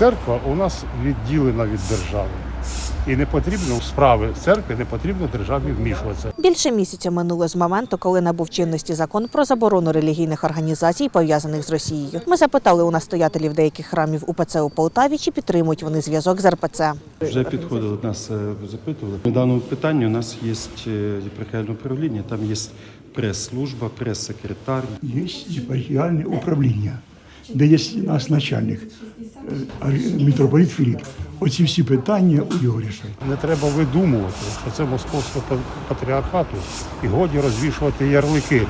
Церква у нас відділена від держави. І не потрібно в справи церкви, не потрібно державі вмішуватися. Більше місяця минуло з моменту, коли набув чинності закон про заборону релігійних організацій, пов'язаних з Росією. Ми запитали у настоятелів деяких храмів УПЦ у Полтаві, чи підтримують вони зв'язок з РПЦ. Вже підходили, нас е, запитували. По даному питанню у нас є е, єпархіальне управління, там є прес-служба, прес-секретар. Есть епархиальное управління, де є наш начальник, е, митрополит Філіп. Оці всі питання у його рішень. Не треба видумувати, що це московського патріархату і годі розвішувати ярлики.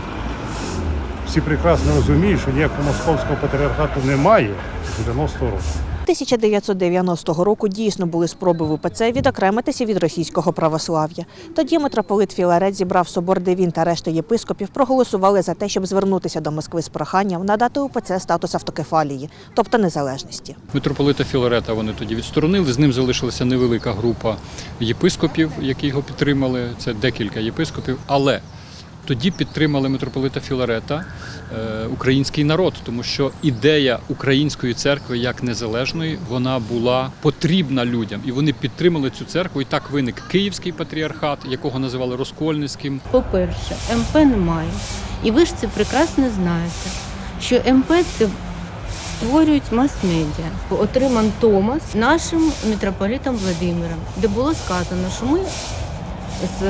Всі прекрасно розуміють, що ніякого московського патріархату немає з 90 років. 1990 року дійсно були спроби в УПЦ відокремитися від російського православ'я. Тоді митрополит Філарет зібрав собор, де він та решта єпископів проголосували за те, щоб звернутися до Москви з проханням надати УПЦ статус автокефалії, тобто незалежності. Митрополита Філарета вони тоді відсторонили. З ним залишилася невелика група єпископів, які його підтримали. Це декілька єпископів. Але тоді підтримали митрополита Філарета е, український народ, тому що ідея української церкви як незалежної вона була потрібна людям, і вони підтримали цю церкву. І так виник Київський патріархат, якого називали Розкольницьким. По-перше, МП немає. І ви ж це прекрасно знаєте, що МП це створюють мас-медіа. Отриман Томас нашим митрополітом Владимиром, де було сказано, що ми з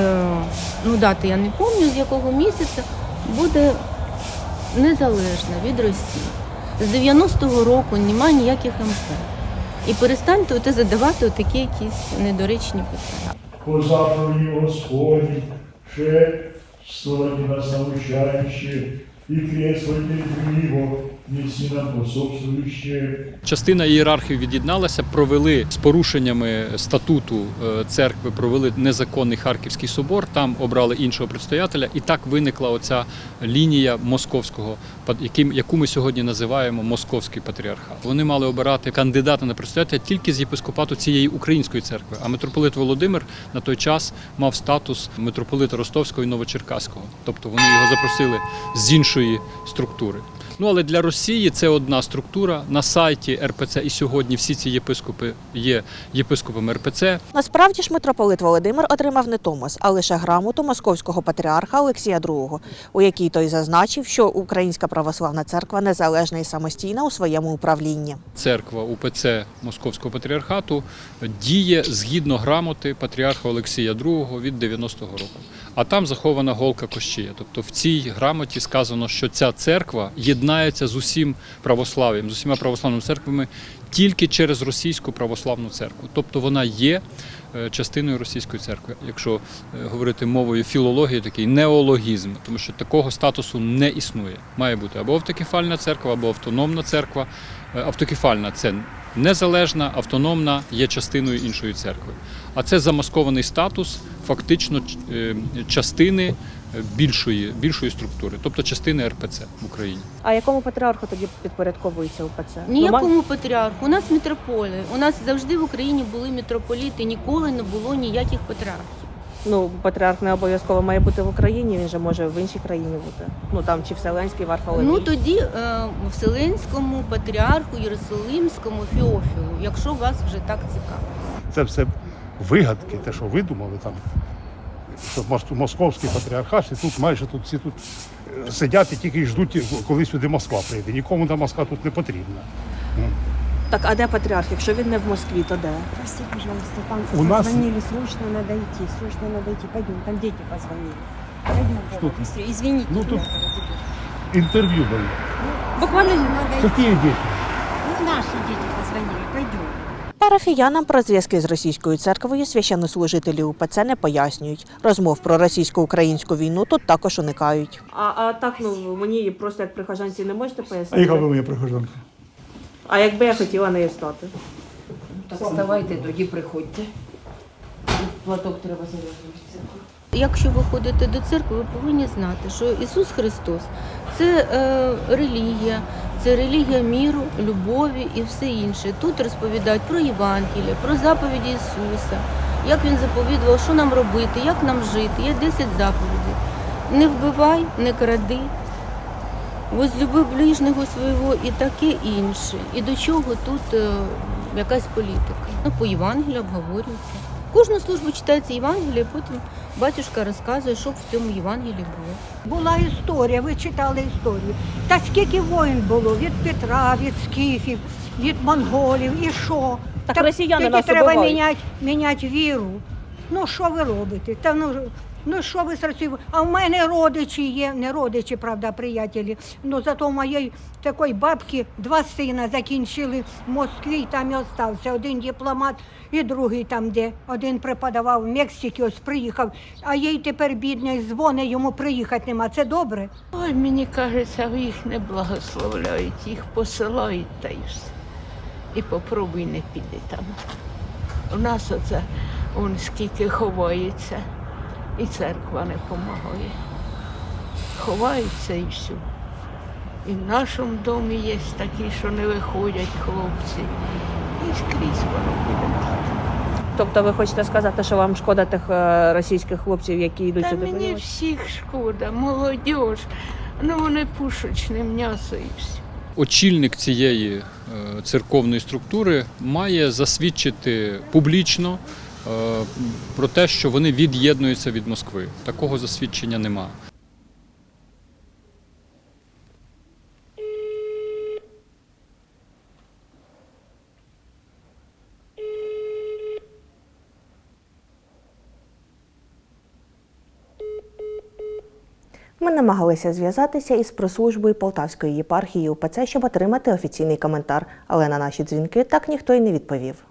ну дати я не пам'ятаю, з якого місяця буде незалежна від Росії. З 90-го року немає ніяких МП. І перестаньте оте задавати такі якісь недоречні питання. По заповіді Господі, ще стороні нас научаючи, і кресло перед Частина ієрархів від'єдналася, провели з порушеннями статуту е, церкви, провели незаконний Харківський собор. Там обрали іншого предстоятеля, і так виникла оця лінія московського, яку ми сьогодні називаємо московський патріархат. Вони мали обирати кандидата на предстоятеля тільки з єпископату цієї української церкви. А митрополит Володимир на той час мав статус митрополита Ростовського і Новочеркаського, тобто вони його запросили з іншої структури. Ну але для Росії це одна структура. На сайті РПЦ і сьогодні всі ці єпископи є єпископами РПЦ. Насправді ж митрополит Володимир отримав не Томос, а лише грамоту московського патріарха Олексія II, у якій той зазначив, що Українська православна церква незалежна і самостійна у своєму управлінні. Церква УПЦ Московського патріархату діє згідно грамоти патріарха Олексія II від 90-го року. А там захована голка Кощія. Тобто в цій грамоті сказано, що ця церква єднається з усім православ'ям, з усіма православними церквами тільки через російську православну церкву. Тобто вона є е, частиною російської церкви, якщо е, говорити мовою філології, такий неологізм, тому що такого статусу не існує. Має бути або автокефальна церква, або автономна церква. Е, Автокефальна це незалежна, автономна, є частиною іншої церкви. А це замаскований статус фактично частини більшої, більшої структури, тобто частини РПЦ в Україні. А якому патріарху тоді підпорядковується УПЦ? Ніякому патріарху. У нас митрополи. У нас завжди в Україні були митрополіти, ніколи не було ніяких патріархів. Ну, патріарх не обов'язково має бути в Україні, він же може в іншій країні бути. Ну там чи Вселенський Варфоломій. Ну тоді е, Вселенському патріарху Єрусалимському Феофілу, якщо вас вже так цікавить. Це все вигадки, те, що видумали там. Що мос- московський патріархат, і тут майже тут всі тут е, сидять і тільки ждуть, коли сюди Москва прийде. Нікому та Москва тут не потрібна. Так, а де патріарх? Якщо він не в Москві, то де? Прости, пожалуйста, там У нас- позвонили, срочно надо идти, срочно надо идти. Пойдем, там дети позвонили. Пойдем, Что Вова, ты? быстрее. Извините, Ну, тут- ребята, ребята. Інтерв'ю даю. Буквально надо идти. Які діти? Ну, наши дети. Парафіянам про зв'язки з російською церквою священнослужителі УПЦ не пояснюють. Розмов про російсько-українську війну тут також уникають. А, а так, ну мені просто як прихожанці не можете А пояснити. яка ви моя прихожанка? А якби я хотіла нею стати? Так вставайте, тоді приходьте. Платок треба зав'язувати. Якщо ви ходите до церкви, ви повинні знати, що Ісус Христос це е, релігія, це релігія міру, любові і все інше. Тут розповідають про Євангеліє, про заповіді Ісуса, як Він заповідував, що нам робити, як нам жити. Є 10 заповідей. Не вбивай, не кради, возлюби ближнього свого і таке інше. І до чого тут е, якась політика. Ну, по Євангелію обговорюється. Кожну службу читається Євангеліє, потім батюшка розказує, що в цьому Євангелії було. Була історія, ви читали історію. Та скільки воїн було від Петра, від скіфів, від монголів і що? Так Та росіяни нас треба міняти, міняти віру. Ну що ви робите? Та ну, ну що ви Росією? А в мене родичі є, не родичі, правда, приятелі. Ну зато у моєї такої бабки два сина закінчили в Москві, там і остався. Один дипломат і другий там, де один преподавав в Мексиці, ось приїхав, а їй тепер бідний дзвони, йому приїхати нема. Це добре. Ой, мені кажеться, їх не благословляють, їх посилають та й все. І попробуй не піди там. У нас оце он скільки ховається, і церква не допомагає. Ховаються і все. І в нашому домі є такі, що не виходять хлопці. І скрізь воно буде так. Тобто ви хочете сказати, що вам шкода тих е, російських хлопців, які йдуть Та сюди мені воювати? всіх шкода, молодь. Ну вони пушечне м'ясо і все. Очільник цієї е, церковної структури має засвідчити публічно про те, що вони від'єднуються від Москви. Такого засвідчення немає. Ми намагалися зв'язатися із прес-службою Полтавської єпархії УПЦ, щоб отримати офіційний коментар, але на наші дзвінки так ніхто й не відповів.